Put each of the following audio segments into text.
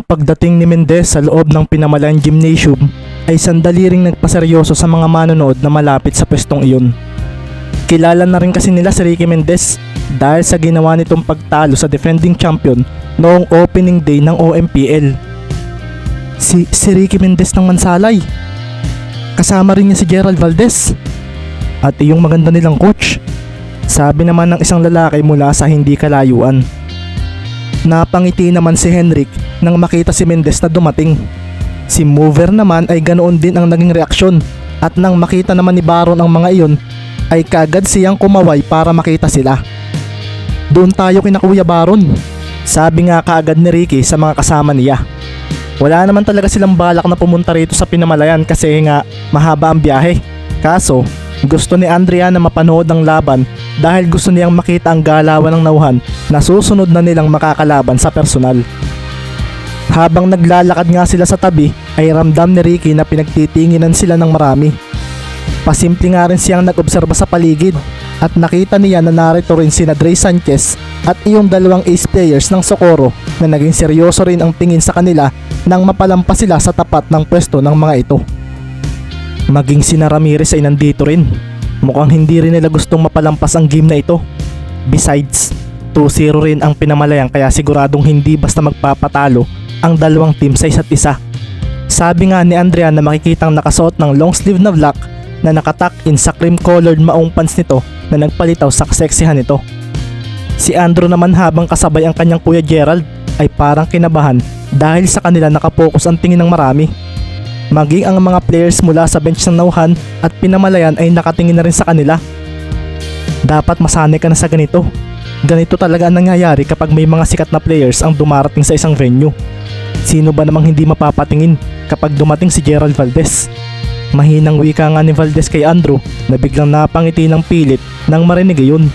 Ang pagdating ni Mendez sa loob ng pinamalayang gymnasium ay sandali ring nagpaseryoso sa mga manonood na malapit sa pwestong iyon. Kilala na rin kasi nila si Ricky Mendez dahil sa ginawa nitong pagtalo sa defending champion noong opening day ng OMPL. Si, si Ricky Mendez ng Mansalay. Kasama rin niya si Gerald Valdez. At yung maganda nilang coach. Sabi naman ng isang lalaki mula sa hindi kalayuan. Napangiti naman si Henrik nang makita si Mendez na dumating. Si Mover naman ay ganoon din ang naging reaksyon at nang makita naman ni Baron ang mga iyon ay kaagad siyang kumaway para makita sila. Doon tayo kina Kuya Baron. Sabi nga kaagad ni Ricky sa mga kasama niya. Wala naman talaga silang balak na pumunta rito sa Pinamalayan kasi nga mahaba ang biyahe. Kaso, gusto ni Andrea na mapanood ang laban dahil gusto niyang makita ang galawan ng nauhan na susunod na nilang makakalaban sa personal. Habang naglalakad nga sila sa tabi ay ramdam ni Ricky na pinagtitinginan sila ng marami. Pasimple nga rin siyang nag-obserba sa paligid at nakita niya na narito rin sina Dre Sanchez at iyong dalawang ace players ng Socorro na naging seryoso rin ang tingin sa kanila nang mapalampas sila sa tapat ng pwesto ng mga ito. Maging sina Ramirez ay nandito rin. Mukhang hindi rin nila gustong mapalampas ang game na ito. Besides, 2-0 rin ang pinamalayan kaya siguradong hindi basta magpapatalo ang dalawang team sa isa't isa. Sabi nga ni Andrea na makikitang nakasuot ng long sleeve na black na nakatak in sa cream colored maong pants nito na nagpalitaw sa kaseksihan nito. Si Andrew naman habang kasabay ang kanyang kuya Gerald ay parang kinabahan dahil sa kanila nakapokus ang tingin ng marami. Maging ang mga players mula sa bench ng nauhan at pinamalayan ay nakatingin na rin sa kanila. Dapat masanay ka na sa ganito. Ganito talaga ang nangyayari kapag may mga sikat na players ang dumarating sa isang venue. Sino ba namang hindi mapapatingin kapag dumating si Gerald Valdez? Mahinang wika nga ni Valdez kay Andrew na biglang napangiti ng pilit nang marinig yun.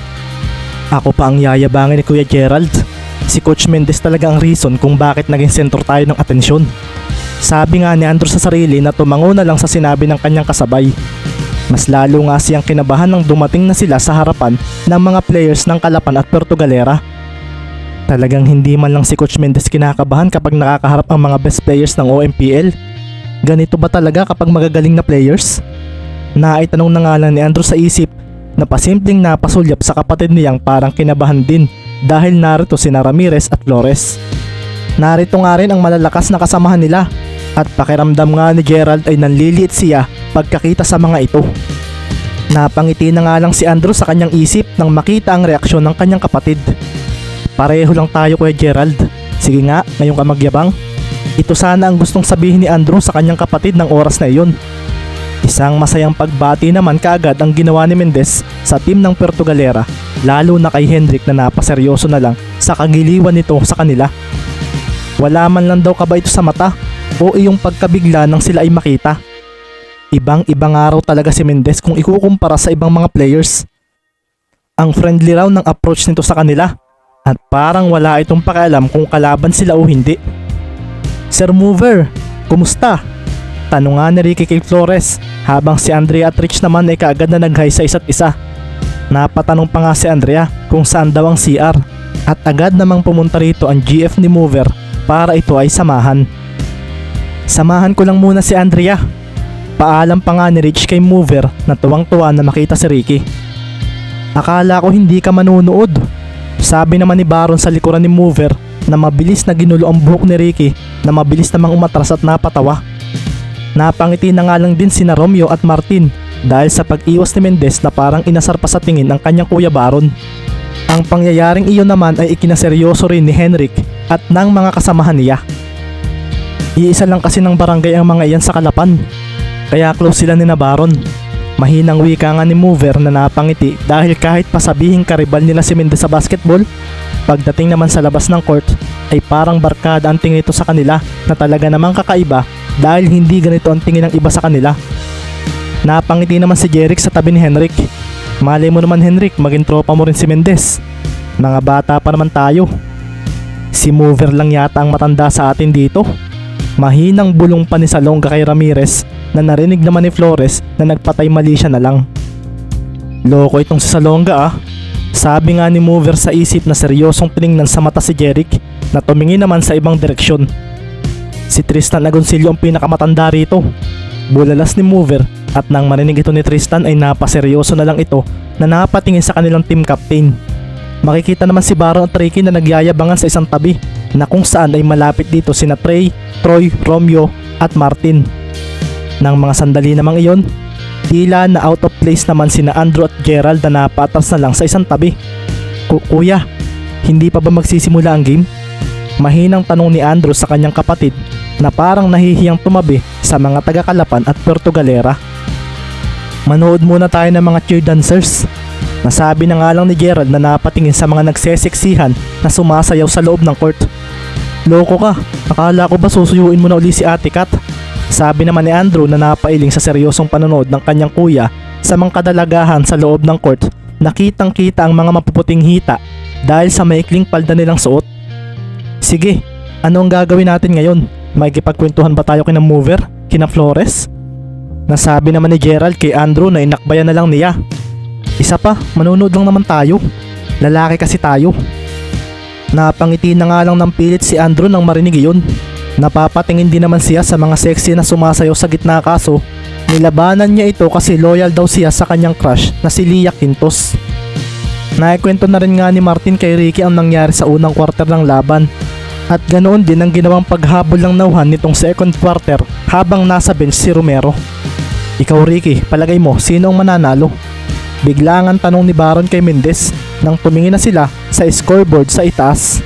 Ako pa ang yayabangin ni Kuya Gerald. Si Coach Mendes talaga ang reason kung bakit naging sentro tayo ng atensyon. Sabi nga ni Andrew sa sarili na tumango na lang sa sinabi ng kanyang kasabay. Mas lalo nga siyang kinabahan nang dumating na sila sa harapan ng mga players ng Kalapan at Puerto Galera. Talagang hindi man lang si Coach Mendes kinakabahan kapag nakakaharap ang mga best players ng OMPL. Ganito ba talaga kapag magagaling na players? Naitanong na nga lang ni Andrew sa isip na pasimpleng napasulyap sa kapatid niyang parang kinabahan din dahil narito si Ramirez at Flores. Narito nga rin ang malalakas na kasamahan nila at pakiramdam nga ni Gerald ay nanliliit siya pagkakita sa mga ito. Napangiti na nga lang si Andrew sa kanyang isip nang makita ang reaksyon ng kanyang kapatid. Pareho lang tayo kuya Gerald. Sige nga, ngayong ka magyabang. Ito sana ang gustong sabihin ni Andrew sa kanyang kapatid ng oras na iyon. Isang masayang pagbati naman kaagad ang ginawa ni Mendez sa team ng Puerto Galera lalo na kay Hendrik na napaseryoso na lang sa kagiliwan nito sa kanila. Wala man lang daw kaba ito sa mata o iyong pagkabigla nang sila ay makita. Ibang ibang araw talaga si Mendez kung ikukumpara sa ibang mga players. Ang friendly raw ng approach nito sa kanila at parang wala itong pakialam kung kalaban sila o hindi. Sir Mover, kumusta? Tanong nga ni Ricky kay Flores habang si Andrea at Rich naman ay kaagad na nag sa isa't isa. Napatanong pa nga si Andrea kung saan daw ang CR at agad namang pumunta rito ang GF ni Mover para ito ay samahan. Samahan ko lang muna si Andrea. Paalam pa nga ni Rich kay Mover na tuwang-tuwa na makita si Ricky. Akala ko hindi ka manunood. Sabi naman ni Baron sa likuran ni Mover na mabilis na ginulo ang buhok ni Ricky na mabilis namang umatras at napatawa. Napangiti na nga lang din sina Romeo at Martin dahil sa pag-iwas ni Mendez na parang inasar pa sa tingin ng kanyang kuya Baron. Ang pangyayaring iyon naman ay ikinaseryoso rin ni Henrik at ng mga kasamahan niya. Iisa lang kasi ng barangay ang mga iyan sa Kalapan. Kaya close sila ni na Baron. Mahinang wika nga ni Mover na napangiti dahil kahit pasabihing karibal nila si Mendez sa basketball, pagdating naman sa labas ng court ay parang barkada ang tingin ito sa kanila na talaga namang kakaiba dahil hindi ganito ang tingin ng iba sa kanila. Napangiti naman si Jeric sa tabi ni Henrik. Malay mo naman Henrik, maging tropa mo rin si Mendez. Mga bata pa naman tayo. Si Mover lang yata ang matanda sa atin dito. Mahinang bulong pa ni Salonga kay Ramirez na narinig naman ni Flores na nagpatay mali siya na lang. Loko itong si Salonga ah. Sabi nga ni Mover sa isip na seryosong tiningnan sa mata si Jeric na tumingin naman sa ibang direksyon. Si Tristan Agoncillo ang pinakamatanda rito. Bulalas ni Mover at nang marinig ito ni Tristan ay napaseryoso na lang ito na napatingin sa kanilang team captain. Makikita naman si Baron at Ricky na nagyayabangan sa isang tabi na kung saan ay malapit dito sina Trey, Troy, Romeo at Martin. Nang mga sandali namang iyon, tila na out of place naman sina Andrew at Gerald na napatas na lang sa isang tabi. Ku- Kuya, hindi pa ba magsisimula ang game? Mahinang tanong ni Andrew sa kanyang kapatid na parang nahihiyang tumabi sa mga taga-Kalapan at Puerto Galera. Manood muna tayo ng mga cheer dancers. Nasabi na nga lang ni Gerald na napatingin sa mga nagseseksihan na sumasayaw sa loob ng court. Loko ka, akala ko ba susuyuin mo na uli si Ate Kat? Sabi naman ni Andrew na napailing sa seryosong panonood ng kanyang kuya sa mga kadalagahan sa loob ng court nakitang kita ang mga mapuputing hita dahil sa maikling palda nilang suot. Sige, ano ang gagawin natin ngayon? Makikipagkwentuhan ba tayo kina Mover? Kina Flores? Nasabi naman ni Gerald kay Andrew na inakbayan na lang niya. Isa pa, manunod lang naman tayo. Lalaki kasi tayo. Napangiti na nga lang ng pilit si Andrew nang marinig iyon. Napapatingin din naman siya sa mga sexy na sumasayaw sa gitna kaso nilabanan niya ito kasi loyal daw siya sa kanyang crush na si Lia Quintos. Naikwento na rin nga ni Martin kay Ricky ang nangyari sa unang quarter ng laban. At ganoon din ang ginawang paghabol ng nauhan nitong second quarter habang nasa bench si Romero. Ikaw Ricky, palagay mo sino ang mananalo? Biglangan tanong ni Baron kay Mendez nang tumingin na sila sa scoreboard sa itaas.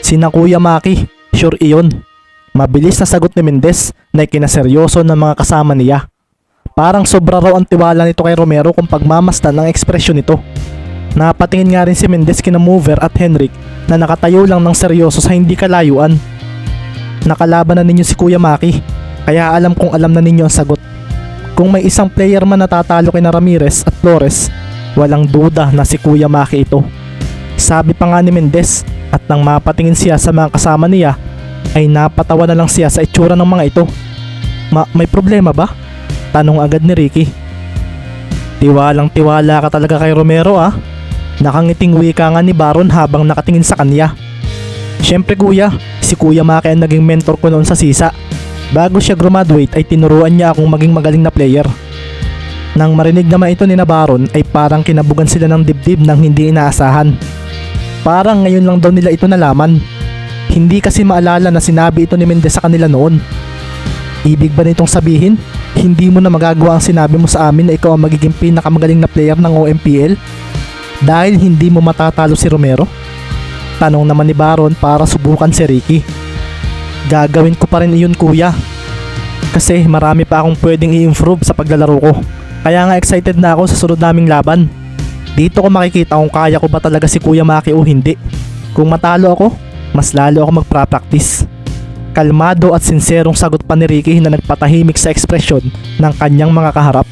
Sina Kuya Maki, sure iyon. Mabilis na sagot ni Mendez na ikinaseryoso ng mga kasama niya. Parang sobra raw ang tiwala nito kay Romero kung pagmamasdan ang ekspresyon nito. Napatingin nga rin si Mendez kina Mover at Henrik na nakatayo lang ng seryoso sa hindi kalayuan. Nakalaban na ninyo si Kuya Maki, kaya alam kong alam na ninyo ang sagot. Kung may isang player man natatalo kina Ramirez at Flores, walang duda na si Kuya Maki ito. Sabi pa nga ni Mendez at nang mapatingin siya sa mga kasama niya ay napatawa na lang siya sa itsura ng mga ito. Ma may problema ba? Tanong agad ni Ricky. Tiwalang tiwala ka talaga kay Romero ah. Nakangiting wika nga ni Baron habang nakatingin sa kanya. Siyempre kuya, si Kuya Maki ang naging mentor ko noon sa Sisa. Bago siya graduate ay tinuruan niya akong maging magaling na player. Nang marinig naman ito ni na Baron ay parang kinabugan sila ng dibdib nang hindi inaasahan. Parang ngayon lang daw nila ito nalaman. Hindi kasi maalala na sinabi ito ni Mendez sa kanila noon. Ibig ba nitong sabihin, hindi mo na magagawa ang sinabi mo sa amin na ikaw ang magiging pinakamagaling na player ng OMPL? Dahil hindi mo matatalo si Romero? Tanong naman ni Baron para subukan si Ricky. Gagawin ko pa rin iyon kuya. Kasi marami pa akong pwedeng i-improve sa paglalaro ko. Kaya nga excited na ako sa sunod naming laban. Dito ko makikita kung kaya ko ba talaga si Kuya Maki o hindi. Kung matalo ako, mas lalo ako magpra-practice. Kalmado at sinserong sagot pa ni Ricky na nagpatahimik sa ekspresyon ng kanyang mga kaharap.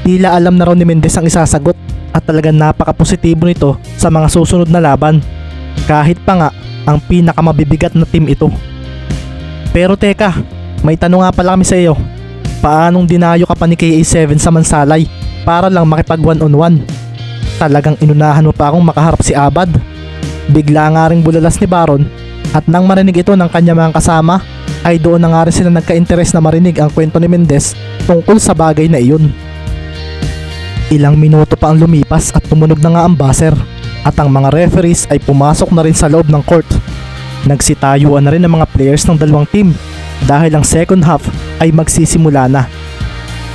Tila alam na raw ni Mendez ang isasagot at talagang napaka-positibo nito sa mga susunod na laban. Kahit pa nga ang pinakamabibigat na team ito. Pero teka, may tanong nga pala kami sa iyo. Paanong dinayo ka pa ni KA7 sa Mansalay para lang makipag one on one? Talagang inunahan mo pa akong makaharap si Abad. Bigla nga ring bulalas ni Baron at nang marinig ito ng kanya mga kasama ay doon na nga rin sila nagka-interes na marinig ang kwento ni Mendez tungkol sa bagay na iyon. Ilang minuto pa ang lumipas at tumunog na nga ang buzzer at ang mga referees ay pumasok na rin sa loob ng court. Nagsitayuan na rin ang mga players ng dalawang team dahil ang second half ay magsisimula na.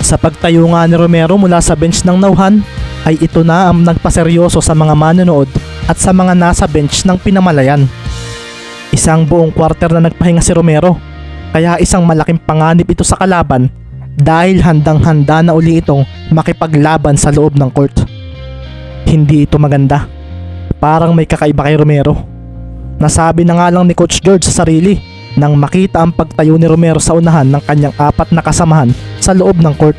Sa pagtayo nga ni Romero mula sa bench ng Nauhan ay ito na ang nagpaseryoso sa mga manonood at sa mga nasa bench ng pinamalayan. Isang buong quarter na nagpahinga si Romero kaya isang malaking panganib ito sa kalaban dahil handang-handa na uli itong makipaglaban sa loob ng court. Hindi ito maganda. Parang may kakaiba kay Romero. Nasabi na nga lang ni Coach George sa sarili nang makita ang pagtayo ni Romero sa unahan ng kanyang apat na kasamahan sa loob ng court.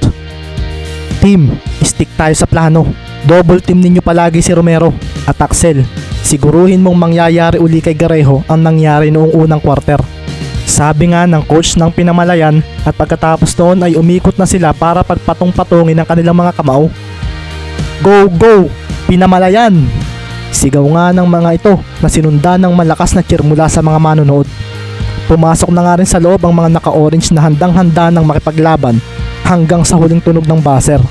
Team, stick tayo sa plano. Double team ninyo palagi si Romero at Axel. Siguruhin mong mangyayari uli kay Garejo ang nangyari noong unang quarter. Sabi nga ng coach ng pinamalayan at pagkatapos noon ay umikot na sila para pagpatong-patungin ang kanilang mga kamao. Go, go! Pinamalayan! Sigaw nga ng mga ito na sinundan ng malakas na cheer mula sa mga manonood. Pumasok na nga rin sa loob ang mga naka-orange na handang-handa ng makipaglaban hanggang sa huling tunog ng buzzer.